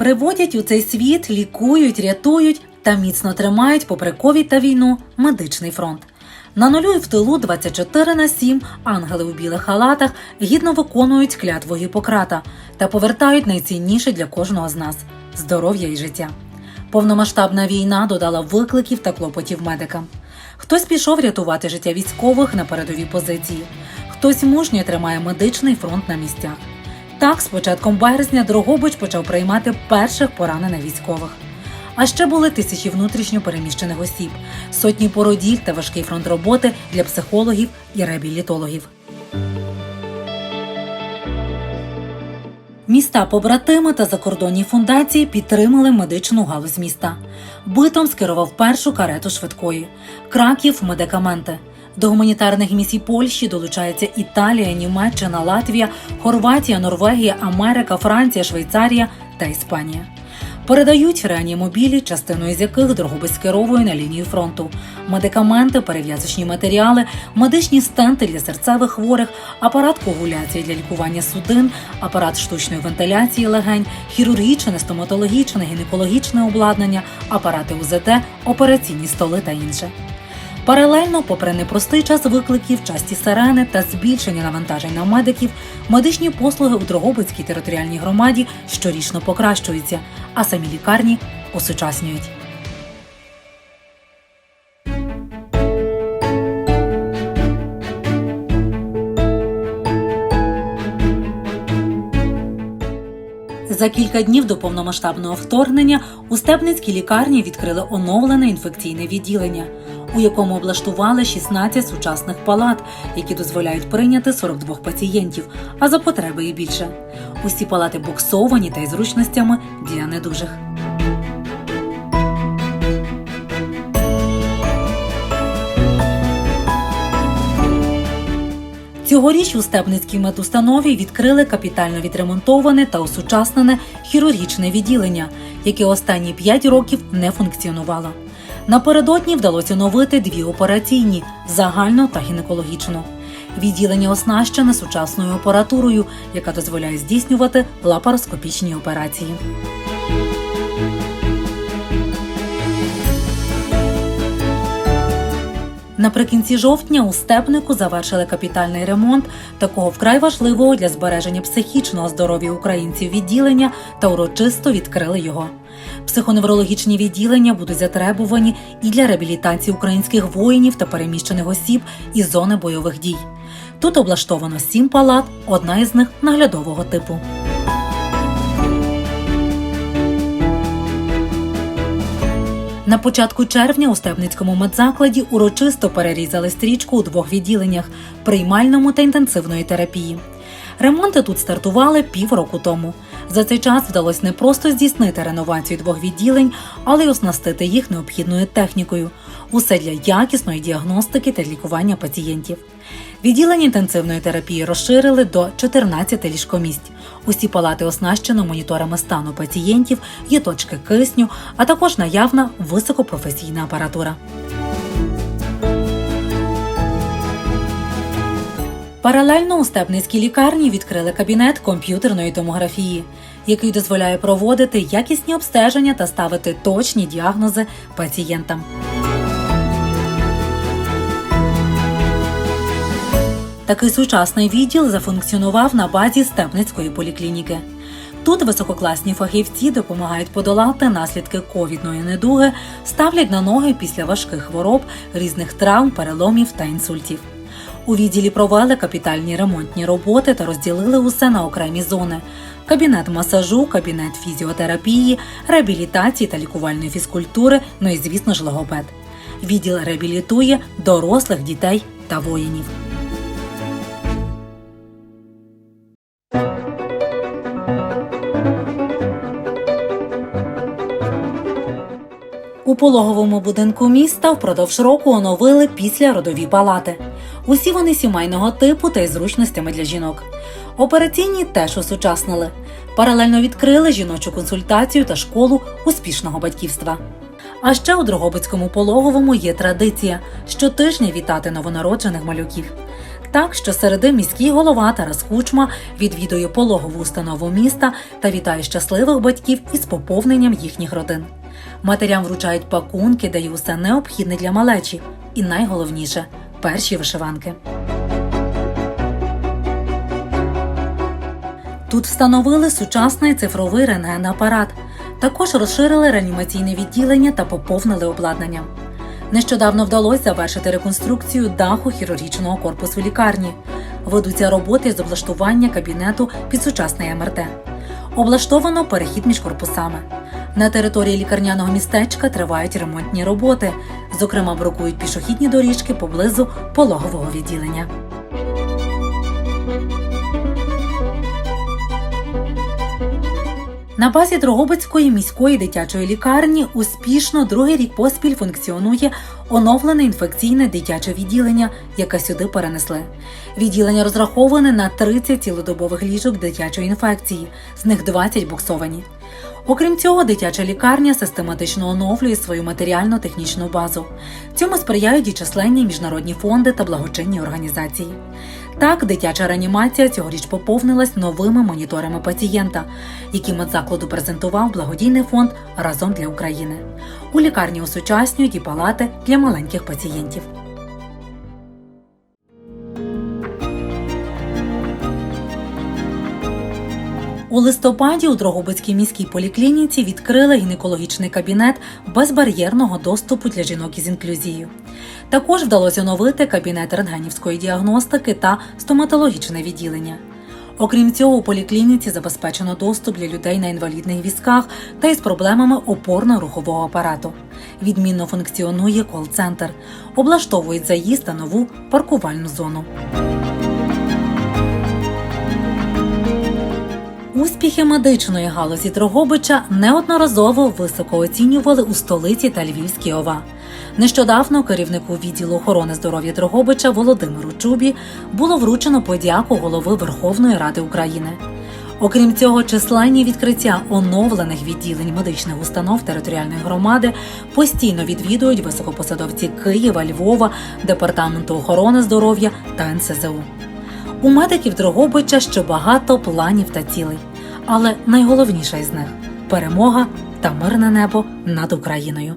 Приводять у цей світ, лікують, рятують та міцно тримають попри ковід та війну медичний фронт. На нулю і в тилу 24 на 7 ангели у білих халатах гідно виконують клятву Гіппократа та повертають найцінніше для кожного з нас здоров'я і життя. Повномасштабна війна додала викликів та клопотів медикам. Хтось пішов рятувати життя військових на передовій позиції, хтось мужньо тримає медичний фронт на місцях. Так, з початком березня Дрогобич почав приймати перших поранених військових. А ще були тисячі внутрішньо переміщених осіб, сотні породіль та важкий фронт роботи для психологів і реабілітологів. Міста побратими та закордонні фундації підтримали медичну галузь міста. Битом скерував першу карету швидкої, краків медикаменти. До гуманітарних місій Польщі долучаються Італія, Німеччина, Латвія, Хорватія, Норвегія, Америка, Франція, Швейцарія та Іспанія. Передають реанімобілі, частиною з яких Дрогобич скеровує на лінію фронту, медикаменти, перев'язочні матеріали, медичні стенти для серцевих хворих, апарат коагуляції для лікування судин, апарат штучної вентиляції легень, хірургічне, стоматологічне, гінекологічне обладнання, апарати УЗД, операційні столи та інше. Паралельно, попри непростий час викликів, часті сирени та збільшення навантажень на медиків, медичні послуги у Дрогобицькій територіальній громаді щорічно покращуються, а самі лікарні осучаснюють. За кілька днів до повномасштабного вторгнення у Степницькій лікарні відкрили оновлене інфекційне відділення, у якому облаштували 16 сучасних палат, які дозволяють прийняти 42 пацієнтів, а за потреби і більше. Усі палати боксовані та й зручностями для недужих. Цьогоріч у Степницькій медустанові відкрили капітально відремонтоване та осучаснене хірургічне відділення, яке останні 5 років не функціонувало. Напередодні вдалося оновити дві операційні загальну та гінекологічну. Відділення оснащене сучасною апаратурою, яка дозволяє здійснювати лапароскопічні операції. Наприкінці жовтня у степнику завершили капітальний ремонт такого вкрай важливого для збереження психічного здоров'я українців відділення та урочисто відкрили його. Психоневрологічні відділення будуть затребувані і для реабілітації українських воїнів та переміщених осіб із зони бойових дій. Тут облаштовано сім палат, одна із них наглядового типу. На початку червня у Степницькому медзакладі урочисто перерізали стрічку у двох відділеннях приймальному та інтенсивної терапії. Ремонти тут стартували півроку тому. За цей час вдалося не просто здійснити реновацію двох відділень, але й оснастити їх необхідною технікою. Усе для якісної діагностики та лікування пацієнтів. Відділення інтенсивної терапії розширили до 14 ліжкомість. Усі палати оснащено моніторами стану пацієнтів, є точки кисню, а також наявна високопрофесійна апаратура. Паралельно у Степницькій лікарні відкрили кабінет комп'ютерної томографії, який дозволяє проводити якісні обстеження та ставити точні діагнози пацієнтам. Такий сучасний відділ зафункціонував на базі Степницької поліклініки. Тут висококласні фахівці допомагають подолати наслідки ковідної недуги, ставлять на ноги після важких хвороб, різних травм, переломів та інсультів. У відділі провели капітальні ремонтні роботи та розділили усе на окремі зони: кабінет масажу, кабінет фізіотерапії, реабілітації та лікувальної фізкультури, ну і звісно ж логопед. Відділ реабілітує дорослих дітей та воїнів. У пологовому будинку міста впродовж року оновили післяродові палати. Усі вони сімейного типу та із зручностями для жінок. Операційні теж осучаснили. Паралельно відкрили жіночу консультацію та школу успішного батьківства. А ще у Дрогобицькому пологовому є традиція щотижня вітати новонароджених малюків. Так що середи міський голова Тарас Кучма відвідує пологову установу міста та вітає щасливих батьків із поповненням їхніх родин. Матерям вручають пакунки, де є усе необхідне для малечі, і найголовніше перші вишиванки. Тут встановили сучасний цифровий рентген-апарат. Також розширили реанімаційне відділення та поповнили обладнанням. Нещодавно вдалося завершити реконструкцію даху хірургічного корпусу лікарні. Ведуться роботи з облаштування кабінету під сучасний МРТ. Облаштовано перехід між корпусами. На території лікарняного містечка тривають ремонтні роботи. Зокрема, бракують пішохідні доріжки поблизу пологового відділення. На базі Дрогобицької міської дитячої лікарні успішно другий рік поспіль функціонує оновлене інфекційне дитяче відділення, яке сюди перенесли. Відділення розраховане на 30 цілодобових ліжок дитячої інфекції, з них 20 буксовані. Окрім цього, дитяча лікарня систематично оновлює свою матеріально-технічну базу. Цьому сприяють і численні міжнародні фонди та благочинні організації. Так, дитяча реанімація цьогоріч поповнилась новими моніторами пацієнта, які медзакладу презентував благодійний фонд Разом для України. У лікарні осучаснюють і палати для маленьких пацієнтів. У листопаді у Дрогобицькій міській поліклініці відкрили гінекологічний кабінет безбар'єрного доступу для жінок із інклюзією. Також вдалося оновити кабінет рентгенівської діагностики та стоматологічне відділення. Окрім цього, у поліклініці забезпечено доступ для людей на інвалідних візках та із проблемами опорно-рухового апарату. Відмінно функціонує кол-центр, облаштовують заїзд та нову паркувальну зону. Успіхи медичної галузі Дрогобича неодноразово високо оцінювали у столиці та Львівській ОВА. Нещодавно керівнику відділу охорони здоров'я Дрогобича Володимиру Чубі було вручено подяку голови Верховної Ради України. Окрім цього, численні відкриття оновлених відділень медичних установ територіальної громади постійно відвідують високопосадовці Києва, Львова, департаменту охорони здоров'я та НСЗУ. У медиків Дрогобича ще багато планів та цілей, але найголовніша із них перемога та мирне небо над Україною.